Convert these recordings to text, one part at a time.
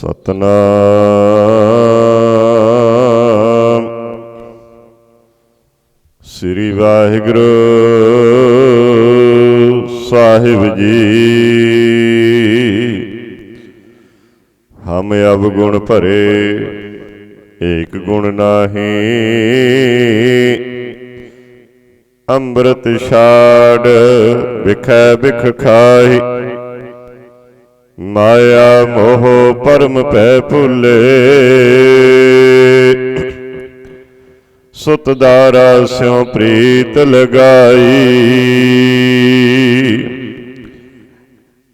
ਸਤਨਾਮ। ਸ੍ਰੀ ਵਾਹਿਗੁਰੂ ਸਾਹਿਬ ਜੀ। ਹਮ ਅਬ ਗੁਣ ਭਰੇ, ਏਕ ਗੁਣ ਨਾਹੀ। ਅੰਮ੍ਰਿਤ ਛਾੜ, ਵਿਖੈ ਬਿਖ ਖਾਹੀ। ਮਾਇਆ ਮੋਹ ਪਰਮ ਪੈ ਭੁੱਲੇ। ਸੁਤ ਦਾਰਾ ਸਿਉ ਪ੍ਰੀਤ ਲਗਾਈ।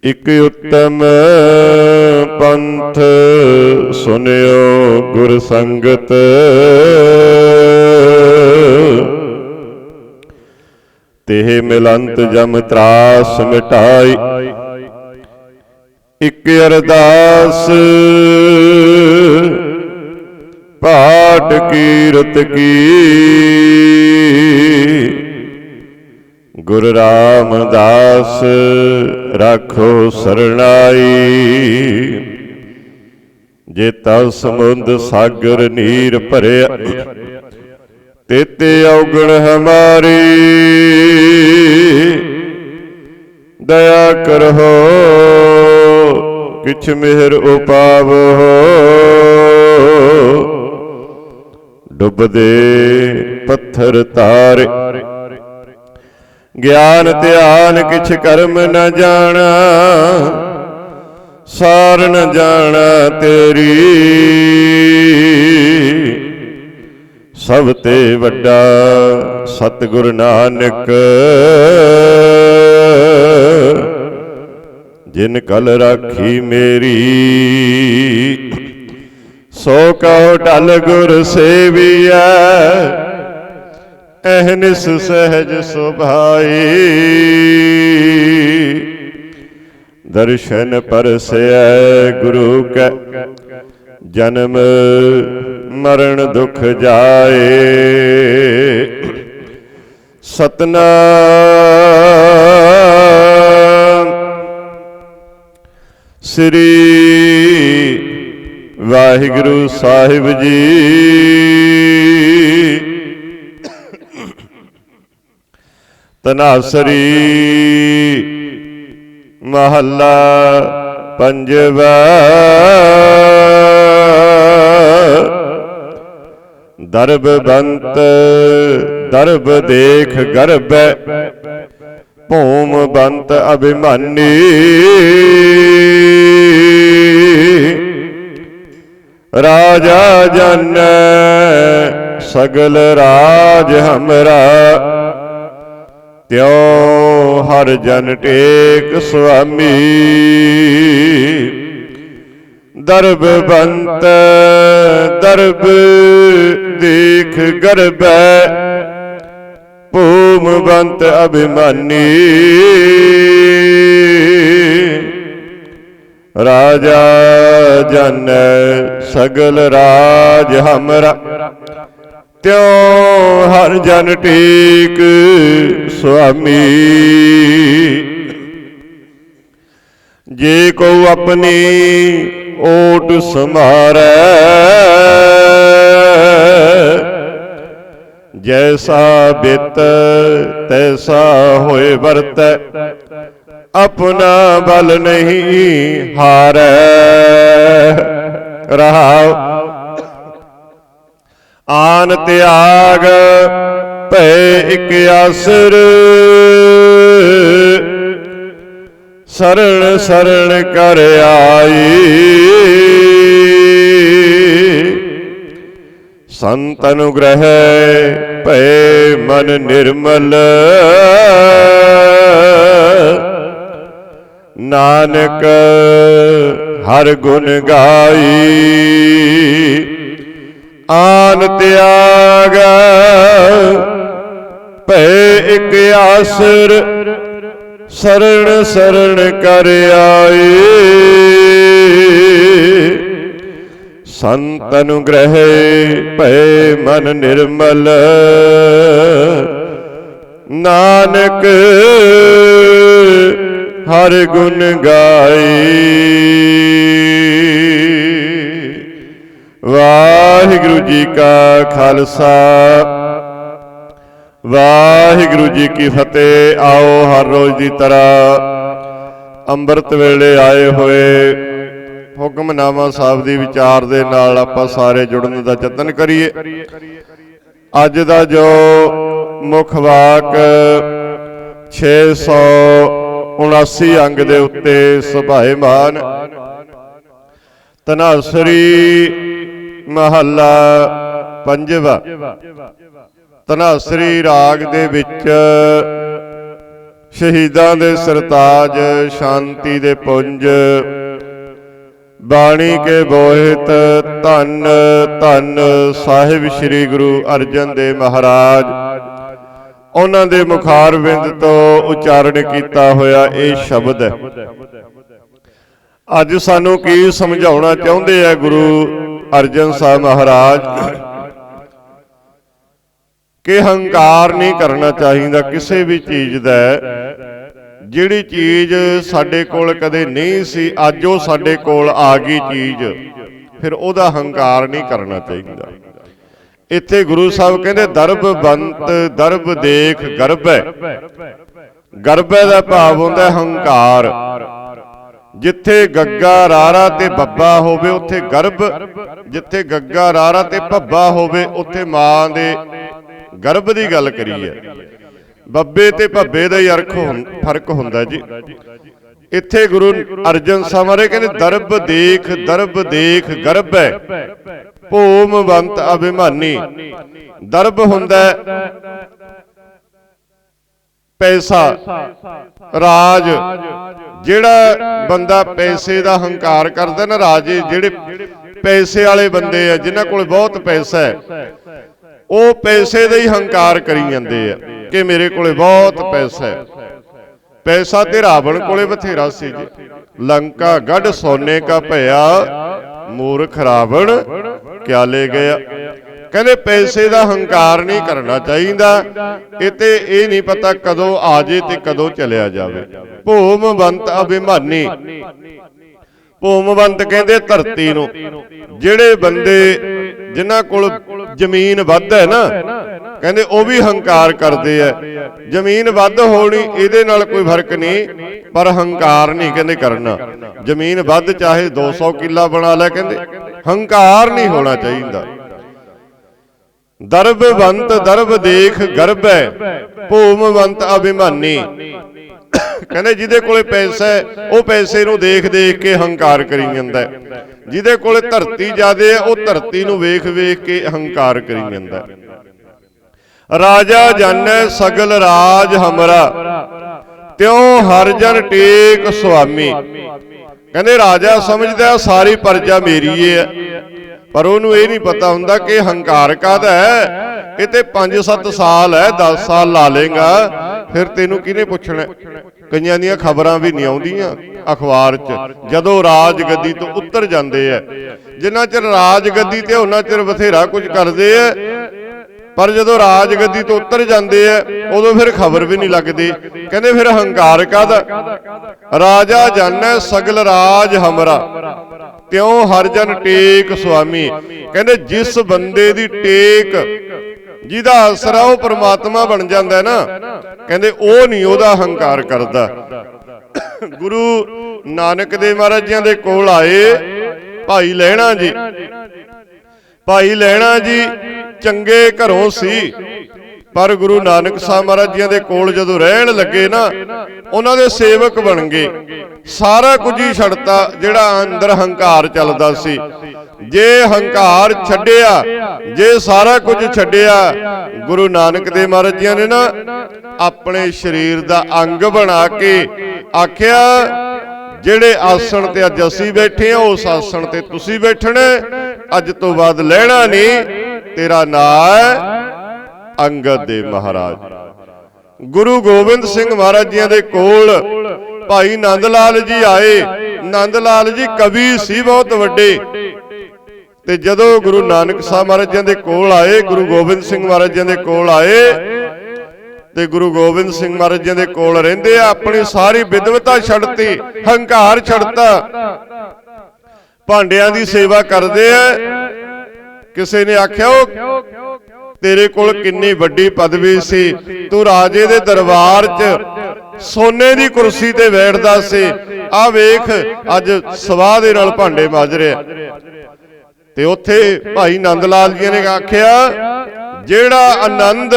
ਇਕ ਉਤਮ ਪੰਥ ਸੁਨਿਓ ਗੁਰ ਸੰਗਤ। ਤੇ ਮਿਲੰਤ ਜਮ ਤਰਾਸ ਮਿਟਾਈ। ਇਕ ਅਰਦਾਸ। ਪਾਠ ਕੀਰਤ ਕੀ। ਗੁਰ ਰਾਮਦਾਸ, ਰਾਖੋ ਸਰਣਾਈ। ਜੇ ਤਵ ਸਮੁੰਦ ਸਾਗਰ ਨੀਰ ਭਰਿਆ, ਤੇਤੇ ਔਗਣ ਹਮਾਰੀ ਦਇਆ ਕਰੋ। ਕਿਛ ਮਿਹਰ ਉਪਾਵੋ ਡੁੱਬਦੇ ਪੱਥਰ ਤਾਰੇ। ਗਿਆਨ ਧਿਆਨ ਕਿਛ ਕਰਮ ਨ ਜਾਣਾ, ਸਾਰ ਨ ਜਾਣਾ ਤੇਰੀ। ਸਭ ਤੇ ਵੱਡਾ ਸਤਿਗੁਰ ਨਾਨਕ। ਜਿਨ ਕਲ ਰਾਖੀ ਮੇਰੀ, ਸੋ ਕਹੋ ਢਲ ਗੁਰ ਸੇਵੀਐ ਅਹਨਿਸ ਸਹਿਜ ਸੁਭਾਈ। ਦਰਸ਼ਨ ਪਰਸੈ ਗੁਰੂ ਕੈ, ਜਨਮ ਮਰਨ ਦੁਖ ਜਾਏ। ਸਤਨਾਮ ਸ੍ਰੀ ਵਾਹਿਗੁਰੂ ਸਾਹਿਬ ਜੀ। ਤਨਾਸਰੀ ਮਹੱਲਾ ਪੰਜਵਾ। ਦਰਬ ਬੰਤ ਦਰਬ ਦੇਖ ਗਰਬ। ਭੂਮ ਬੰਤ ਅਭਿਮਾਨੀ। ਰਾਜਾ ਜਨ ਸਗਲ ਰਾਜ ਹਮਰਾ। ਤਿਉ ਹਰ ਜਨ ਟੇਕ ਸੁਆਮੀ। ਦਰਬ ਬੰਤ ਦਰਬ ਦੇਖ ਗਰਬੈ। ਭੂਮ ਬੰਤ ਅਭਿਮਾਨੀ। ਰਾਜਾ ਜਨ ਸਗਲ ਰਾਜ ਹਮਰਾ। ਤਿਉ ਹਰ ਜਨ ਟੇਕ ਸੁਆਮੀ। ਜੇ ਕੋ ਆਪਣੀ ਓਟ ਸਮਾਰੈ ਜੈਸਾ ਬਿਤ, ਤੈਸਾ ਹੋਏ ਵਰਤੈ, ਆਪਣਾ ਬਲ ਨਹੀਂ ਹਾਰੈ। ਰਹਾਉ ਆਨ ਤਿਆਗ ਭੈ ਇਕ ਆਸਰ। ਸਰਣ ਸਰਣ ਕਰ ਆਈ। ਸੰਤ ਅਨੁਗ੍ਰਹਿ ਭੈ ਮਨ ਨਿਰਮਲ। ਨਾਨਕ ਹਰ ਗੁਣ ਗਾਈ। ਆਨ ਤਿਆਗ। ਭੈ ਇਕ ਆਸਰ। ਸਰਣ ਸਰਣ ਕਰ ਆਏ ਸੰਤ ਅਨੁਗ੍ਰਹਿ ਭੈ ਮਨ ਨਿਰਮਲ। ਨਾਨਕ ਹਰ ਗੁਣ ਗਾਈ। ਵਾਹਿਗੁਰੂ ਜੀ ਕਾ ਖਾਲਸਾ। ਵਾਹਿਗੁਰੂ ਜੀ ਕੀ ਫਤਿਹ। ਆਓ ਹਰ ਰੋਜ਼ ਦੀ ਤਰ੍ਹਾਂ ਅੰਮ੍ਰਿਤ ਵੇਲੇ ਆਏ ਹੋਏ ਹੁਕਮਨਾਮਾ ਸਾਹਿਬ ਦੀ ਵਿਚਾਰ ਦੇ ਨਾਲ ਆਪਾਂ ਸਾਰੇ ਜੁੜਨ ਦਾ ਯਤਨ ਕਰੀਏ। ਅੱਜ ਦਾ ਜੋ ਮੁੱਖ ਵਾਕ 679 ਅੰਗ ਦੇ ਉੱਤੇ ਸੁਭਾਏਮਾਨ ਤਨਾਸਰੀ ਮਹੱਲਾ ਪੰਜਵਾ ਤਨਾਸਰੀ ਰਾਗ ਦੇ ਵਿੱਚ ਸ਼ਹੀਦਾਂ ਦੇ ਸਰਤਾਜ, ਸ਼ਾਂਤੀ ਦੇ ਪੁੰਜ ਬਾਣੀ ਕੇ ਬੋਹਿਤ ਧੰਨ ਧੰਨ ਸਾਹਿਬ ਸ੍ਰੀ ਗੁਰੂ ਅਰਜਨ ਦੇਵ ਮਹਾਰਾਜ। ਉਹਨਾਂ ਦੇ ਮੁਖਾਰਵਿੰਦ ਤੋਂ ਉਚਾਰਨ ਕੀਤਾ ਹੋਇਆ ਇਹ ਸ਼ਬਦ। ਹੈ ਅੱਜ ਸਾਨੂੰ ਕੀ ਸਮਝਾਉਣਾ ਚਾਹੁੰਦੇ ਆ ਗੁਰੂ ਅਰਜਨ ਸਾਹਿਬ ਮਹਾਰਾਜ? ਕਿ ਹੰਕਾਰ ਨਹੀਂ ਕਰਨਾ ਚਾਹੀਦਾ ਕਿਸੇ ਵੀ ਚੀਜ਼ ਦਾ। ਜਿਹੜੀ ਚੀਜ਼ ਸਾਡੇ ਕੋਲ ਕਦੇ ਨਹੀਂ ਸੀ, ਅੱਜ ਉਹ ਸਾਡੇ ਕੋਲ ਆ ਗਈ ਚੀਜ਼, ਫਿਰ ਉਹਦਾ ਹੰਕਾਰ ਨਹੀਂ ਕਰਨਾ ਚਾਹੀਦਾ। ਇੱਥੇ ਗੁਰੂ ਸਾਹਿਬ ਕਹਿੰਦੇ, ਦਰਬ ਬੰਤ, ਦਰਬ ਦੇਖ ਗਰਭੈ ਗਰਭੈ ਦਾ ਭਾਵ ਹੁੰਦਾ ਹੰਕਾਰ। ਜਿੱਥੇ ਗੱਗਾ ਰਾਰਾ ਤੇ ਬੱਬਾ ਹੋਵੇ, ਉੱਥੇ ਗਰਭ ਜਿੱਥੇ ਗੱਗਾ ਰਾਰਾ ਤੇ ਭੱਬਾ ਹੋਵੇ, ਉੱਥੇ ਮਾਂ ਦੇ ਗਰਭ ਦੀ ਗੱਲ ਕਰੀ ਹੈ ਬੱਬੇ ਤੇ ਭੱਬੇ ਦਾ ਹੀ ਅਰਥ ਹੁੰ- ਫ਼ਰਕ ਹੁੰਦਾ ਜੀ। ਇੱਥੇ ਗੁਰੂ ਅਰਜਨ ਸਾਹਿਬ ਕਹਿੰਦੇ ਦਰਬ ਦੇਖ ਦਰਬ ਦੇਖ ਗਰਭ ਹੈ। ਭੂਮਵੰਤ ਅਭਿਮਾਨੀ। ਦਰਬ ਹੁੰਦਾ ਪੈਸਾ। ਰਾਜ। ਜਿਹੜਾ ਬੰਦਾ ਪੈਸੇ ਦਾ ਹੰਕਾਰ ਕਰਦਾ ਨਾ ਰਾਜੇ ਜਿਹੜੇ ਪੈਸੇ ਵਾਲੇ ਬੰਦੇ ਆ ਜਿਨ੍ਹਾਂ ਕੋਲ ਬਹੁਤ ਪੈਸਾ ਹੈ ਉਹ ਪੈਸੇ ਦਾ ਹੀ ਹੰਕਾਰ ਕਰੀ ਜਾਂਦੇ ਆ ਕਿ ਮੇਰੇ ਕੋਲੇ ਬਹੁਤ ਪੈਸਾ ਹੈ। ਪੈਸਾ ਤੇ ਰਾਵਣ ਕੋਲੇ ਬਥੇਰਾ ਸੀ ਜੀ। ਲੰਕਾ ਗੜ ਸੋਨੇ ਕਾ ਭਇਆ, ਮੂਰਖ ਰਾਵਣ ਕਿਆ ਲੈ ਗਿਆ। ਕਹਿੰਦੇ ਪੈਸੇ ਦਾ ਹੰਕਾਰ ਨਹੀਂ ਕਰਨਾ ਚਾਹੀਦਾ। ਇਹ ਤੇ ਇਹ ਨਹੀਂ ਪਤਾ ਕਦੋਂ ਆ ਜੇ ਤੇ ਕਦੋਂ ਚਲਿਆ ਜਾਵੇ। ਭੂਮਵੰਤ ਅਭਿਮਾਨੀ। ਭੂਮਵੰਤ ਕਹਿੰਦੇ ਧਰਤੀ ਨੂੰ, ਜਿਹੜੇ ਬੰਦੇ ਜਿਨ੍ਹਾਂ ਕੋਲ ਜ਼ਮੀਨ ਵੱਧ ਹੈ ਨਾ। ਕਹਿੰਦੇ ਉਹ ਵੀ ਹੰਕਾਰ ਕਰਦੇ ਆ। ਜ਼ਮੀਨ ਵੱਧ ਹੋਣੀ, ਇਹਦੇ ਨਾਲ ਕੋਈ ਫ਼ਰਕ ਨਹੀਂ, ਪਰ ਹੰਕਾਰ ਨਹੀਂ ਕਹਿੰਦੇ ਕਰਨਾ। ਜ਼ਮੀਨ ਵੱਧ ਚਾਹੇ 200 ਕਿੱਲਾ ਬਣਾ ਲੈ ਕਹਿੰਦੇ, ਹੰਕਾਰ ਨਹੀਂ ਹੋਣਾ ਚਾਹੀਦਾ। ਦਰਬਵੰਤ ਦਰਬ ਦੇਖ ਗਰਭੈ ਭੂਮਵੰਤ ਅਭਿਮਾਨੀ। ਕਹਿੰਦੇ ਜਿਹਦੇ ਕੋਲੇ ਪੈਸਾ ਹੈ, ਉਹ ਪੈਸੇ ਨੂੰ ਦੇਖ ਦੇਖ ਕੇ ਹੰਕਾਰ ਕਰੀ ਜਾਂਦਾ ਹੈ। ਜਿਹਦੇ ਕੋਲੇ ਧਰਤੀ ਜ਼ਿਆਦੇ ਹੈ, ਉਹ ਧਰਤੀ ਨੂੰ ਵੇਖ ਵੇਖ ਕੇ ਹੰਕਾਰ ਕਰੀ ਜਾਂਦਾ ਹੈ। ਰਾਜਾ ਜਾਣੈ ਸਗਲ ਰਾਜ ਹਮਰਾ, ਤਿਉ ਹਰ ਜਨ ਟੇਕ ਸੁਆਮੀ। ਕਹਿੰਦੇ ਰਾਜਾ ਸਮਝਦਾ ਸਾਰੀ ਪਰਜਾ ਮੇਰੀ ਹੈ। ਪਰ ਉਹਨੂੰ ਇਹ ਨਹੀਂ ਪਤਾ ਹੁੰਦਾ ਕਿ ਹੰਕਾਰ ਕਾਹਦਾ ਹੈ ਇਹ ਤੇ 5-7 ਸਾਲ ਹੈ 10 ਸਾਲ ਲਾ ਲੇਗਾ। ਫਿਰ ਤੈਨੂੰ ਕਿਹਨੇ ਪੁੱਛਣਾ? ਕਈਆਂ ਦੀਆਂ ਖਬਰਾਂ ਵੀ ਨਹੀਂ ਆਉਂਦੀਆਂ। ਅਖਬਾਰ 'ਚ। ਜਦੋਂ ਰਾਜ ਗੱਦੀ ਤੋਂ ਉੱਤਰ ਜਾਂਦੇ ਆ। ਜਿੰਨਾ ਚਿਰ ਰਾਜ ਗੱਦੀ ਤੇ ਉਹਨਾਂ ਚਿਰ ਬਥੇਰਾ ਕੁਝ ਕਰਦੇ ਆ। ਪਰ ਜਦੋਂ ਰਾਜ ਗੱਦੀ ਤੋਂ ਉੱਤਰ ਜਾਂਦੇ ਆ ਉਦੋਂ ਫਿਰ ਖਬਰ ਵੀ ਨਹੀਂ ਲੱਗਦੀ। ਕਹਿੰਦੇ ਫਿਰ ਹੰਕਾਰ ਕਾਹਦਾ ਰਾਜਾ ਜਾਣੈ ਸਗਲ ਰਾਜ ਹਮਰਾ। ਤਿਉ ਹਰ ਜਨ ਟੇਕ ਸੁਆਮੀ। ਕਹਿੰਦੇ ਜਿਸ ਬੰਦੇ ਦੀ ਟੇਕ ਜਿਹਦਾ ਅਸਰ ਆ, ਉਹ ਪ੍ਰਮਾਤਮਾ ਬਣ ਜਾਂਦਾ ਨਾ। ਕਹਿੰਦੇ ਉਹ ਨਹੀਂ, ਉਹਦਾ ਹੰਕਾਰ ਕਰਦਾ। ਗੁਰੂ ਨਾਨਕ ਦੇਵ ਮਹਾਰਾਜ ਜੀਆਂ ਦੇ ਕੋਲ ਆਏ, ਭਾਈ ਲੈਣਾ ਜੀ। ਭਾਈ ਲੈਣਾ ਜੀ ਚੰਗੇ ਘਰੋਂ ਸੀ। ਪਰ ਗੁਰੂ ਨਾਨਕ ਸਾਹਿਬ ਮਹਾਰਾਜ ਜੀਆਂ ਦੇ ਕੋਲ ਜਦੋਂ ਰਹਿਣ ਲੱਗੇ ਨਾ, ਉਹਨਾਂ ਦੇ ਸੇਵਕ ਬਣ ਗਏ। ਸਾਰਾ ਕੁਝ ਹੀ ਛੱਡਤਾ, ਜਿਹੜਾ ਅੰਦਰ ਹੰਕਾਰ ਚੱਲਦਾ ਸੀ। ਜੇ ਹੰਕਾਰ ਛੱਡਿਆ ਜੇ ਸਾਰਾ ਕੁਝ ਛੱਡਿਆ ਗੁਰੂ ਨਾਨਕ ਦੇਵ ਮਹਾਰਾਜ ਜੀਆਂ ਨੇ ਨਾ ਆਪਣੇ ਸਰੀਰ ਦਾ ਅੰਗ ਬਣਾ ਕੇ ਆਖਿਆ ਜਿਹੜੇ ਆਸਣ ਤੇ ਅੱਜ ਅਸੀਂ ਬੈਠੇ ਹਾਂ ਉਸ ਆਸਣ ਤੇ ਤੁਸੀਂ ਬੈਠਣਾ ਅੱਜ ਤੋਂ ਬਾਅਦ ਲੈਣਾ ਨਹੀਂ ਤੇਰਾ ਨਾਂ ਹੈ ਅੰਗਦ ਦੇ ਮਹਾਰਾਜ। ਗੁਰੂ ਗੋਬਿੰਦ ਸਿੰਘ ਮਹਾਰਾਜ ਜੀਆਂ ਦੇ ਕੋਲ ਭਾਈ ਨੰਦ ਲਾਲ ਜੀ ਆਏ। ਨੰਦ ਲਾਲ ਜੀ ਕਵੀ ਸੀ ਬਹੁਤ ਵੱਡੇ। ਤੇ ਜਦੋਂ ਗੁਰੂ ਨਾਨਕ ਸਾਹਿਬ ਮਹਾਰਾਜ ਜੀਆਂ ਦੇ ਕੋਲ ਆਏ, ਗੁਰੂ ਗੋਬਿੰਦ ਸਿੰਘ ਮਹਾਰਾਜ ਜੀਆਂ ਦੇ ਕੋਲ ਆਏ, ਤੇ ਗੁਰੂ ਗੋਬਿੰਦ ਸਿੰਘ ਮਹਾਰਾਜ ਜੀ ਦੇ ਕੋਲ ਰਹਿੰਦੇ ਆ, ਆਪਣੀ ਸਾਰੀ ਵਿਦਵਤਾ ਛੱਡਤੀ, ਹੰਕਾਰ ਛੱਡਤਾ। ਭਾਂਡਿਆਂ ਦੀ ਸੇਵਾ ਕਰਦੇ ਆ। ਕਿਸੇ ਨੇ ਆਖਿਆ ਉਹ ਤੇਰੇ ਕੋਲ ਕਿੰਨੀ ਵੱਡੀ ਪਦਵੀ ਸੀ। ਤੂੰ ਰਾਜੇ ਦੇ ਦਰਬਾਰ 'ਚ ਸੋਨੇ ਦੀ ਕੁਰਸੀ ਤੇ ਬੈਠਦਾ ਸੀ। ਆ ਵੇਖ, ਅੱਜ ਸਵਾਹ ਦੇ ਨਾਲ ਭਾਂਡੇ ਮਾਜ ਰਿਹਾ। ਤੇ ਉੱਥੇ ਭਾਈ ਨੰਦ ਲਾਲ ਜੀ ਨੇ ਆਖਿਆ, ਜਿਹੜਾ ਆਨੰਦ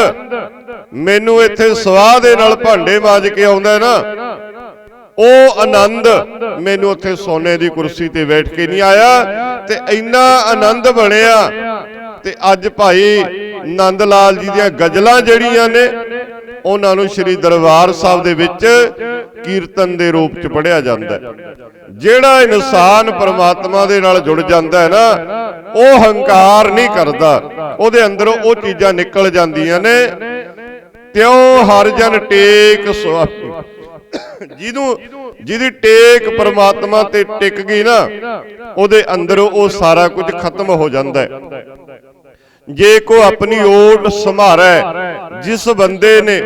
ਮੈਨੂੰ ਇੱਥੇ ਸਵਾਹ ਦੇ ਨਾਲ ਭਾਂਡੇ ਮਾਜ ਕੇ ਆਉਂਦਾ ਨਾ, ਉਹ ਆਨੰਦ ਮੈਨੂੰ ਉੱਥੇ ਸੋਨੇ ਦੀ ਕੁਰਸੀ ਤੇ ਬੈਠ ਕੇ ਨਹੀਂ ਆਇਆ ਤੇ ਇੰਨਾ ਆਨੰਦ ਬਣਿਆ ਤੇ ਅੱਜ ਭਾਈ ਨੰਦ ਲਾਲ ਜੀ ਦੀਆਂ ਗਜ਼ਲਾਂ ਜਿਹੜੀਆਂ ਨੇ, ਉਹਨਾਂ ਨੂੰ ਸ੍ਰੀ ਦਰਬਾਰ ਸਾਹਿਬ ਦੇ ਵਿੱਚ ਕੀਰਤਨ ਦੇ ਰੂਪ ਚ ਪੜਿਆ ਜਾਂਦਾ ਹੈ। ਜਿਹੜਾ ਇਨਸਾਨ ਪਰਮਾਤਮਾ ਦੇ ਨਾਲ ਜੁੜ ਜਾਂਦਾ ਹੈ ਨਾ, ਉਹ ਹੰਕਾਰ ਨਹੀਂ ਕਰਦਾ। ਉਹਦੇ ਅੰਦਰੋਂ ਉਹ ਚੀਜ਼ਾਂ ਨਿਕਲ ਜਾਂਦੀਆਂ ਨੇ। ਤਿਉ ਹਰ ਜਨ ਟੇਕ ਸੁਆਪੀ ਜਿਹਨੂੰ, ਜਿਹਦੀ ਟੇਕ ਪਰਮਾਤਮਾ ਤੇ ਟਿਕ ਗਈ ਨਾ, ਉਹਦੇ ਅੰਦਰੋਂ ਉਹ ਸਾਰਾ ਕੁਝ ਖਤਮ ਹੋ ਜਾਂਦਾ ਹੈ। ਜੇ ਕੋ ਆਪਣੀ ਓਟ ਸੰਭਾਰੈ ਜਿਸ ਬੰਦੇ ਨੇ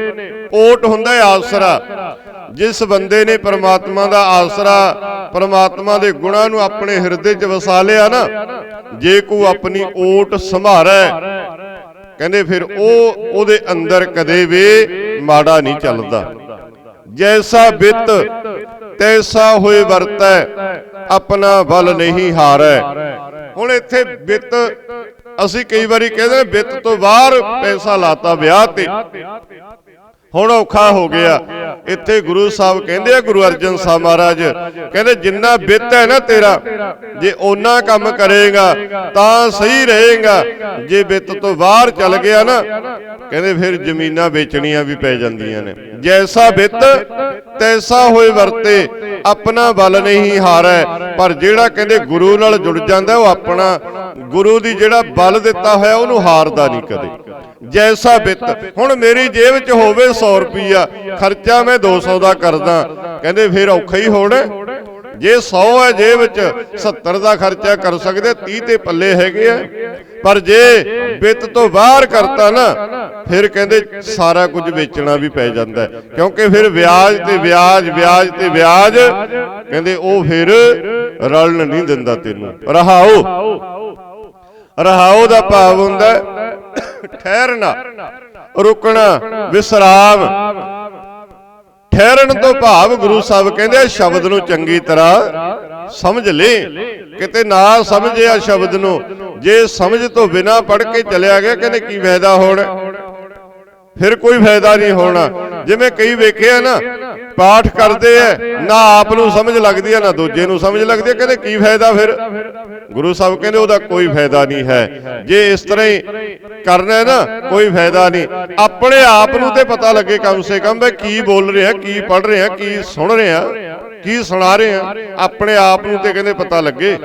ਓਟ ਹੁੰਦਾ ਹੈ ਆਸਰਾ ਜਿਸ ਬੰਦੇ ਨੇ ਪਰਮਾਤਮਾ ਦਾ ਆਸਰਾ ਪਰਮਾਤਮਾ ਦੇ ਗੁਣਾਂ ਨੂੰ ਆਪਣੇ ਹਿਰਦੇ 'ਚ ਵਸਾ ਲਿਆ ਨਾ ਜੇ ਕੋ ਆਪਣੀ ਓਟ ਸੰਭਾਰੈ ਕਹਿੰਦੇ ਫਿਰ ਉਹ ਉਹਦੇ ਅੰਦਰ ਕਦੇ ਵੀ ਮਾੜਾ ਨਹੀਂ ਚੱਲਦਾ। ਜੈਸਾ ਬਿਤ ਤੈਸਾ ਹੋਏ ਵਰਤੈ ਆਪਣਾ ਬਲ ਨਹੀਂ ਹਾਰੈ। ਹੁਣ ਇੱਥੇ ਬਿਤ ਅਸੀਂ ਕਈ ਵਾਰੀ ਕਹਿੰਦੇ ਵਿੱਤ ਤੋਂ ਬਾਹਰ ਪੈਸਾ ਲਾਤਾ ਵਿਆਹ ਤੇ। ਹੁਣ ਔਖਾ ਹੋ ਗਿਆ। ਇੱਥੇ ਗੁਰੂ ਸਾਹਿਬ ਕਹਿੰਦੇ ਆ, ਗੁਰੂ ਅਰਜਨ ਸਾਹਿਬ ਮਹਾਰਾਜ, ਕਹਿੰਦੇ, ਜਿੰਨਾ ਬਿੱਤ ਹੈ ਨਾ ਤੇਰਾ, ਜੇ ਓਨਾ ਕੰਮ ਕਰੇਗਾ, ਤਾਂ ਸਹੀ ਰਹੇਗਾ। ਜੇ ਬਿੱਤ ਤੋਂ ਬਾਹਰ ਚੱਲ ਗਿਆ ਨਾ, ਕਹਿੰਦੇ, ਫਿਰ ਜ਼ਮੀਨਾਂ ਵੇਚਣੀਆਂ ਵੀ ਪੈ ਜਾਂਦੀਆਂ ਨੇ। ਜੈਸਾ ਬਿੱਤ ਤੈਸਾ ਹੋਏ ਵਰਤੇ, ਆਪਣਾ ਬਲ ਨਹੀਂ ਹਾਰੈ। ਪਰ ਜਿਹੜਾ ਕਹਿੰਦੇ, ਗੁਰੂ ਨਾਲ ਜੁੜ ਜਾਂਦਾ, ਉਹ ਆਪਣਾ, ਗੁਰੂ ਦੀ ਜਿਹੜਾ ਬਲ ਦਿੱਤਾ ਹੋਇਆ, ਉਹਨੂੰ ਹਾਰਦਾ ਨਹੀਂ ਕਦੇ। ਜੈਸਾ ਬਿੱਤ। ਹੁਣ ਮੇਰੀ ਜੇਬ 'ਚ ਹੋਵੇ 100 ਰੁਪਈਆ, ਖਰਚਾ ਮੈਂ 200 ਦਾ ਕਰਦਾ। ਕਹਿੰਦੇ ਫਿਰ ਔਖਾ ਹੀ ਹੋਣਾ। ਜੇ 100 ਹੈ ਜੇਬ 'ਚ 70 ਦਾ ਖਰਚਾ ਕਰ ਸਕਦੇ 30 ਤੇ ਪੱਲੇ ਹੈਗੇ ਆ। ਪਰ ਜੇ ਬਿੱਤ ਤੋਂ ਬਾਹਰ ਕਰਤਾ ਨਾ, ਫਿਰ ਕਹਿੰਦੇ ਸਾਰਾ ਕੁਝ ਵੇਚਣਾ ਵੀ ਪੈ ਜਾਂਦਾ। ਕਿਉਂਕਿ ਫਿਰ ਵਿਆਜ ਤੇ ਵਿਆਜ ਵਿਆਜ ਤੇ ਵਿਆਜ, ਕਹਿੰਦੇ ਉਹ ਫਿਰ ਰਲਣ ਨਹੀਂ ਦਿੰਦਾ ਤੈਨੂੰ। ਰਹਾਓ। ਰਹਾਓ ਦਾ ਭਾਵ ਹੁੰਦਾ ਠਹਿਰਨਾ ਰੁਕਣਾ ਵਿਸਰਾਮ। ਠਹਿਰਨ ਤੋਂ ਭਾਵ ਗੁਰੂ ਸਾਹਿਬ ਕਹਿੰਦੇ ਸ਼ਬਦ ਨੂੰ ਚੰਗੀ ਤਰ੍ਹਾਂ ਸਮਝ ਲੈ। ਕਿਤੇ ਨਾ ਸਮਝਿਆ ਸ਼ਬਦ ਨੂੰ। ਜੇ ਸਮਝ ਤੋਂ ਬਿਨਾ ਪੜ ਕੇ ਚਲਿਆ ਗਿਆ ਕਹਿੰਦੇ ਕੀ ਫਾਇਦਾ ਹੋਣਾ? ਫਿਰ ਕੋਈ ਫਾਇਦਾ ਨਹੀਂ ਹੋਣਾ। ਜਿਵੇਂ ਕਈ ਵੇਖਿਆ ਨਾ। ਪਾਠ ਕਰਦੇ ਐ ਨਾ ਆਪ ਨੂੰ ਸਮਝ ਲੱਗਦੀ ਐ ਨਾ ਦੂਜੇ ਨੂੰ ਸਮਝ ਲੱਗਦੀ ਐ ਕਹਿੰਦੇ ਕੀ ਫਾਇਦਾ ਫਿਰ? ਗੁਰੂ ਸਾਹਿਬ ਕਹਿੰਦੇ ਉਹਦਾ ਕੋਈ ਫਾਇਦਾ ਨਹੀਂ ਹੈ। ਜੇ ਇਸ ਤਰ੍ਹਾਂ ਹੀ ਕਰਨਾ ਹੈ ਨਾ ਕੋਈ ਫਾਇਦਾ ਨਹੀਂ। ਆਪਣੇ ਆਪ ਨੂੰ ਤੇ ਪਤਾ ਲੱਗੇ ਕਮ ਸੇ ਕਮ ਵੀ ਕੀ ਬੋਲ ਰਿਹਾ ਕੀ ਪੜ ਰਿਹਾ ਕੀ ਸੁਣ ਰਿਹਾ ਕੀ ਸੁਣਾ ਰਹੇ ਆ ਆਪਣੇ ਆਪ ਨੂੰ ਤੇ ਕਹਿੰਦੇ ਪਤਾ ਲੱਗੇ।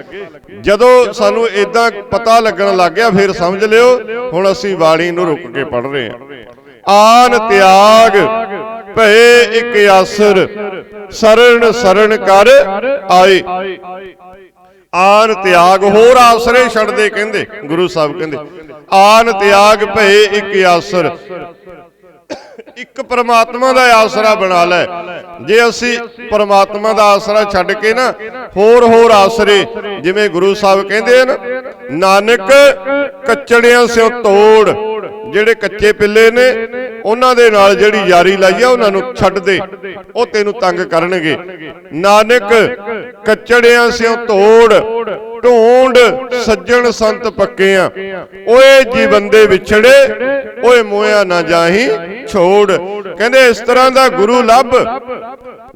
ਜਦੋਂ ਸਾਨੂੰ ਇਦਾਂ ਪਤਾ ਲੱਗਣ ਲੱਗ ਗਿਆ ਫਿਰ ਸਮਝ ਲਿਓ। ਹੁਣ ਅਸੀਂ ਬਾਣੀ ਨੂੰ ਰੁਕ ਕੇ ਪੜ ਰਹੇ ਆ ਆਨ ਤਿਆਗ। ਭਏ ਇੱਕ ਆਸਰ ਸਰਣ ਸਰਣ ਕਰ, ਆਏ। ਆਨ ਤਿਆਗ, ਹੋਰ ਆਸਰੇ ਛੱਡਦੇ ਕਹਿੰਦੇ, ਗੁਰੂ ਸਾਹਿਬ ਕਹਿੰਦੇ, ਆਨ ਤਿਆਗ ਭਏ ਇੱਕ ਆਸਰ। ਇੱਕ ਪਰਮਾਤਮਾ ਦਾ ਆਸਰਾ ਬਣਾ ਲੈ। ਜੇ ਅਸੀਂ ਪਰਮਾਤਮਾ ਦਾ ਆਸਰਾ ਛੱਡ ਕੇ ਨਾ ਹੋਰ ਹੋਰ ਆਸਰੇ, ਜਿਵੇਂ ਗੁਰੂ ਸਾਹਿਬ ਕਹਿੰਦੇ ਹਨ, ਨਾਨਕ ਕੱਚੜਿਆਂ ਸਿਓ ਤੋੜ, ਜਿਹੜੇ ਕੱਚੇ ਪਿੱਲੇ ਨੇ ਉਹਨਾਂ ਦੇ ਨਾਲ ਜਿਹੜੀ ਯਾਰੀ ਲਾਈ ਆ, ਉਹਨਾਂ ਨੂੰ ਛੱਡ ਦੇ। ਉਹ ਤੈਨੂੰ ਤੰਗ ਕਰਨਗੇ। ਨਾਨਕ, ਕੱਚੜਿਆਂ ਸਿਓ ਤੋੜ, ਢੂੰਡ ਸੱਜਣ ਸੰਤ ਪੱਕਿਆਂ ਓਏ ਜੀ ਬੰਦੇ ਵਿਛੜੇ, ਓਏ ਮੋਇਆ ਨਾ ਜਾਹੀ, ਛੋੜ। ਕਹਿੰਦੇ, ਇਸ ਤਰ੍ਹਾਂ ਦਾ ਗੁਰੂ ਲੱਭ,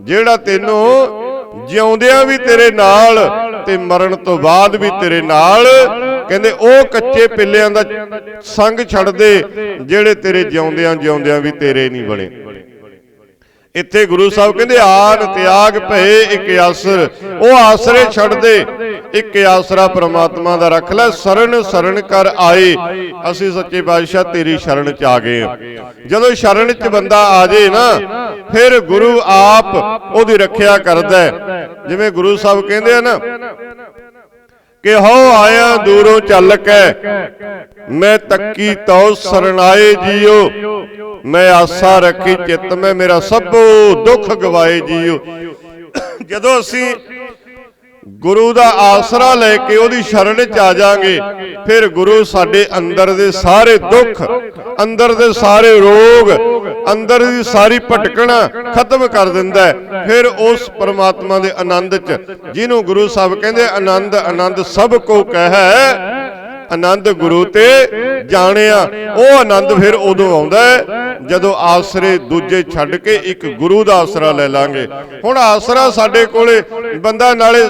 ਜਿਹੜਾ ਤੈਨੂੰ ਜਿਉਂਦਿਆਂ ਵੀ ਤੇਰੇ ਨਾਲ ਤੇ ਮਰਨ ਤੋਂ ਬਾਅਦ ਵੀ ਤੇਰੇ ਨਾਲ ਕਹਿੰਦੇ, ਉਹ ਕੱਚੇ ਪਿੱਲਿਆਂ ਦਾ ਸੰਗ ਛੱਡ ਦੇ ਜਿਹੜੇ ਤੇਰੇ ਜਿਉਂਦਿਆਂ ਜਿਉਂਦਿਆਂ ਵੀ ਤੇਰੇ ਨਹੀਂ ਬਣੇ। ਇੱਥੇ ਗੁਰੂ ਸਾਹਿਬ ਕਹਿੰਦੇ ਆਨ ਤਿਆਗ ਭਏ ਇੱਕ ਆਸਰ। ਉਹ ਆਸਰੇ ਛੱਡ ਦੇ ਇੱਕ ਆਸਰਾ ਪ੍ਰਮਾਤਮਾ ਦਾ ਰੱਖ ਲੈ, ਸਰਨ ਸਰਨ ਕਰ ਆਏ, ਅਸੀਂ ਸੱਚੇ ਪਾਤਸ਼ਾਹ ਤੇਰੀ ਸ਼ਰਨ ਚ ਆ ਗਏ ਹਾਂ। ਜਦੋਂ ਸ਼ਰਨ ਚ ਬੰਦਾ ਆ ਜੇ ਨਾ, ਫਿਰ ਗੁਰੂ ਆਪ ਉਹਦੀ ਰੱਖਿਆ ਕਰਦਾ ਜਿਵੇਂ ਗੁਰੂ ਸਾਹਿਬ ਕਹਿੰਦੇ ਆ ਨਾ ਕਿ ਹੋ ਆਇਆ ਦੂਰੋਂ ਚੱਲ ਕੇ। ਮੈਂ ਤੱਕੀ ਤਉ ਸਰਣਾਏ ਜੀਓ। ਮੈਂ ਆਸਾ ਰੱਖੀ ਚਿੱਤ ਮੈਂ ਮੇਰਾ ਸਭੋ ਦੁੱਖ ਗਵਾਏ ਜੀਓ। ਜਦੋਂ ਅਸੀਂ ਗੁਰੂ ਦਾ ਆਸਰਾ ਲੈ ਕੇ ਉਹਦੀ ਸ਼ਰਨ ਚ ਆ ਜਾਾਂਗੇ। ਫਿਰ ਗੁਰੂ ਸਾਡੇ ਅੰਦਰ ਦੇ ਸਾਰੇ ਦੁੱਖ, ਅੰਦਰ ਦੇ ਸਾਰੇ ਰੋਗ, ਅੰਦਰ ਦੀ ਸਾਰੀ ਭਟਕਣਾ ਖਤਮ ਕਰ ਦਿੰਦਾ ਹੈ। ਫਿਰ ਉਸ ਪਰਮਾਤਮਾ ਦੇ ਆਨੰਦ ਚ, ਜਿਹਨੂੰ ਗੁਰੂ ਸਾਹਿਬ ਕਹਿੰਦੇ ਆਨੰਦ ਆਨੰਦ ਸਭ ਕੋ ਕਹੈ ਆਨੰਦ ਗੁਰੂ ਤੇ ਜਾਣਿਆ। ਉਹ ਆਨੰਦ ਫਿਰ ਉਦੋਂ ਆਉਂਦਾ ਹੈ ਜਦੋਂ ਆਸਰੇ ਦੂਜੇ ਛੱਡ ਕੇ ਇੱਕ ਗੁਰੂ ਦਾ ਆਸਰਾ ਲੈ ਲਾਂਗੇ। ਹੁਣ ਆਸਰਾ ਸਾਡੇ ਕੋਲੇ ਬੰਦਾ ਨਾਲੇ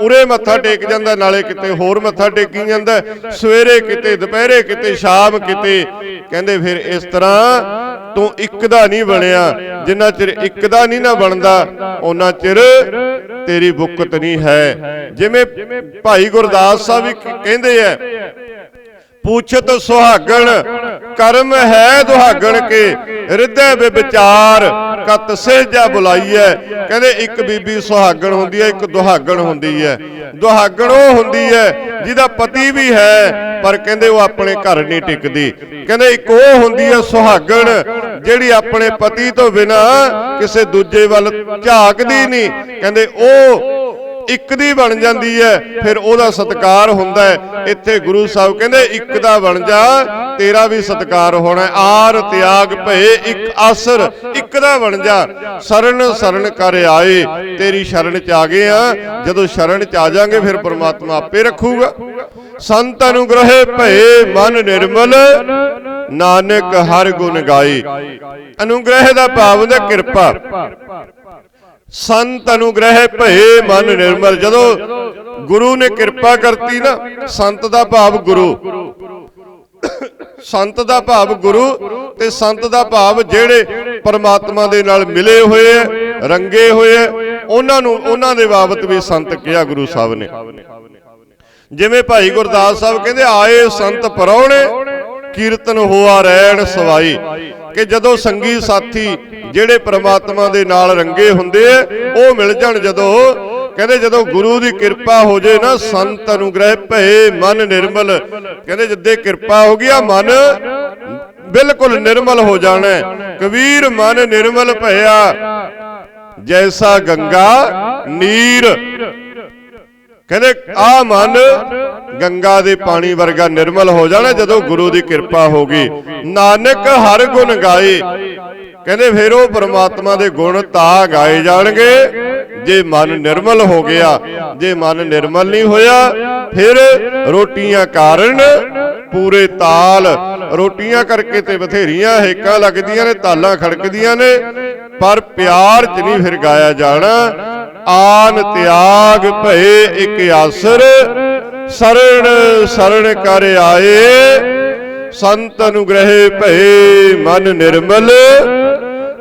ਉਰੇ ਮੱਥਾ ਟੇਕ ਜਾਂਦਾ ਨਾਲੇ ਕਿਤੇ ਹੋਰ ਮੱਥਾ ਟੇਕੀ ਜਾਂਦਾ ਸਵੇਰੇ ਕਿਤੇ ਦੁਪਹਿਰੇ ਕਿਤੇ ਸ਼ਾਮ ਕਿਤੇ। ਕਹਿੰਦੇ ਫਿਰ ਇਸ ਤਰ੍ਹਾਂ ਤੂੰ ਇੱਕ ਦਾ ਨਹੀਂ ਬਣਿਆ। ਜਿੰਨਾ ਚਿਰ ਇੱਕ ਦਾ ਨਹੀਂ ਨਾ ਬਣਦਾ ਉਹਨਾਂ ਚਿਰ ਤੇਰੀ ਬੁੱਕਤ ਨਹੀਂ ਹੈ। ਜਿਵੇਂ ਭਾਈ ਗੁਰਦਾਸ ਸਾਹਿਬ ਵੀ ਕਹਿੰਦੇ ਐ ਪੁੱਛਤ ਸੁਹਾਗਣ ਕਰਮ ਹੈ ਦੁਹਾਗਣ ਕੇ ਹਿਰਦੇ ਵਿਚਾਰ ਕਤ ਸਹਿਜਾ ਬੁਲਾਈਐ ਕਹਿੰਦੇ ਇੱਕ ਬੀਬੀ ਸੁਹਾਗਣ ਹੁੰਦੀ ਹੈ ਇੱਕ ਦੁਹਾਗਣ ਹੁੰਦੀ ਹੈ ਦੁਹਾਗਣ ਉਹ ਹੁੰਦੀ ਹੈ ਜਿਹਦਾ ਪਤੀ ਵੀ ਹੈ ਪਰ ਕਹਿੰਦੇ ਉਹ ਆਪਣੇ ਘਰ ਨਹੀਂ ਟਿਕਦੀ ਕਹਿੰਦੇ ਇੱਕ ਉਹ ਹੁੰਦੀ ਹੈ ਸੁਹਾਗਣ ਜਿਹੜੀ ਆਪਣੇ ਪਤੀ ਤੋਂ ਬਿਨਾ ਕਿਸੇ ਦੂਜੇ ਵੱਲ ਝਾਕਦੀ ਨਹੀਂ ਕਹਿੰਦੇ ਉਹ ਇੱਕ ਦੀ ਬਣ ਜਾਂਦੀ ਹੈ, ਫਿਰ ਉਹਦਾ ਸਤਕਾਰ ਹੁੰਦਾ ਹੈ। ਇੱਥੇ ਗੁਰੂ ਸਾਹਿਬ ਕਹਿੰਦੇ, ਇੱਕ ਦਾ ਬਣ ਜਾ, ਤੇਰਾ ਵੀ ਸਤਕਾਰ ਹੋਣਾ ਆਰ ਤਿਆਗ ਭਏ, ਇੱਕ ਆਸਰ, ਇੱਕ ਦਾ ਬਣ ਜਾ। ਸਰਨ ਸਰਨ ਕਰ ਆਏ, ਤੇਰੀ ਸ਼ਰਨ ਚ ਆ ਗਏ ਆ ਜਦੋਂ ਸ਼ਰਨ ਚ ਆ ਜਾਾਂਗੇ, ਫਿਰ ਪ੍ਰਮਾਤਮਾ ਆਪੇ ਰੱਖੂਗਾ। ਸੰਤ ਅਨੁਗ੍ਰਹਿ ਭਏ, ਮਨ ਨਿਰਮਲ, ਨਾਨਕ ਹਰ ਗੁਣ ਗਾਈ ਅਨੁਗ੍ਰਹਿ ਦਾ ਭਾਵ ਹੁੰਦਾ ਕਿਰਪਾ। ਸੰਤ ਅਨੁਗ੍ਰਹਿ ਭਏ ਮਨ ਨਿਰਮਲ। ਜਦੋਂ ਗੁਰੂ ਨੇ ਕਿਰਪਾ ਕਰਤੀ ਨਾ, ਸੰਤ ਦਾ ਭਾਵ ਗੁਰੂ। ਸੰਤ ਦਾ ਭਾਵ ਗੁਰੂ ਤੇ ਸੰਤ ਦਾ ਭਾਵ ਜਿਹੜੇ ਪਰਮਾਤਮਾ ਦੇ ਨਾਲ ਮਿਲੇ ਹੋਏ ਐ ਰੰਗੇ ਹੋਏ ਐ ਉਹਨਾਂ ਨੂੰ, ਉਹਨਾਂ ਦੇ ਬਾਬਤ ਵੀ ਸੰਤ ਕਿਹਾ ਗੁਰੂ ਸਾਹਿਬ ਨੇ। ਜਿਵੇਂ ਭਾਈ ਗੁਰਦਾਸ ਸਾਹਿਬ ਕਹਿੰਦੇ, ਆਏ ਸੰਤ ਪਰੌਣੇ ਕੀਰਤਨ ਹੋਆ ਰਹਿਣ ਸਵਾਈ। ਕਿ ਜਦੋਂ ਸੰਗੀ ਸਾਥੀ ਜਿਹੜੇ ਪ੍ਰਮਾਤਮਾ ਦੇ ਨਾਲ ਰੰਗੇ ਹੁੰਦੇ ਆ, ਉਹ ਮਿਲ ਜਾਣ ਜਦੋਂ। ਕਹਿੰਦੇ ਜਦੋਂ ਗੁਰੂ ਦੀ ਕਿਰਪਾ ਹੋ ਜੇ ਨਾ, ਸੰਤ ਅਨੁਗ੍ਰਹਿ ਭਏ ਮਨ ਨਿਰਮਲ। ਕਹਿੰਦੇ ਜਿੱਦੇ ਕਿਰਪਾ ਹੋ ਗਈ ਆ, ਮਨ ਬਿਲਕੁਲ ਨਿਰਮਲ ਹੋ ਜਾਣਾ ਕਬੀਰ ਮਨ ਨਿਰਮਲ ਭਇਆ। ਜੈਸਾ ਗੰਗਾ, ਨੀਰ ਕਹਿੰਦੇ, ਆ ਮਨ ਗੰਗਾ ਦੇ ਪਾਣੀ ਵਰਗਾ ਨਿਰਮਲ ਹੋ ਜਾਣਾ ਜਦੋਂ ਗੁਰੂ ਦੀ ਕਿਰਪਾ ਹੋ ਗਈ ਨਾਨਕ ਹਰ ਗੁਣ ਗਾਏ। ਕਹਿੰਦੇ, ਫਿਰ ਉਹ ਪ੍ਰਮਾਤਮਾ ਦੇ ਗੁਣ ਤਾਂ ਗਾਏ ਜਾਣਗੇ। ਜੇ ਮਨ ਨਿਰਮਲ ਹੋ ਗਿਆ, ਜੇ ਮਨ ਨਿਰਮਲ ਨਹੀਂ ਹੋਇਆ, ਫਿਰ ਰੋਟੀਆਂ ਕਾਰਨ ਪੂਰੇ ਤਾਲ। ਰੋਟੀਆਂ ਕਰਕੇ ਤੇ ਬਥੇਰੀਆਂ ਹੇਕਾਂ ਲੱਗਦੀਆਂ ਨੇ, ਤਾਲਾਂ ਖੜਕਦੀਆਂ ਨੇ, ਪਰ ਪਿਆਰ ਚ ਨਹੀਂ ਫਿਰ ਗਾਇਆ ਜਾਣਾ। ਆਨ ਤਿਆਗ ਭਏ ਇੱਕ ਆਸਰ। ਸਰਣ ਸਰਣ ਕਰ ਆਏ। ਸੰਤ ਅਨੁਗ੍ਰਹਿ ਭਏ ਮਨ ਨਿਰਮਲ।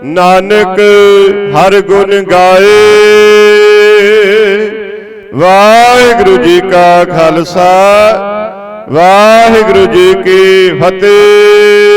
ਨਾਨਕ ਹਰ ਗੁਣ ਗਾਏ। ਵਾਹਿਗੁਰੂ ਜੀ ਕਾ ਖਾਲਸਾ ਵਾਹਿਗੁਰੂ ਜੀ ਕੀ ਫਤਿਹ।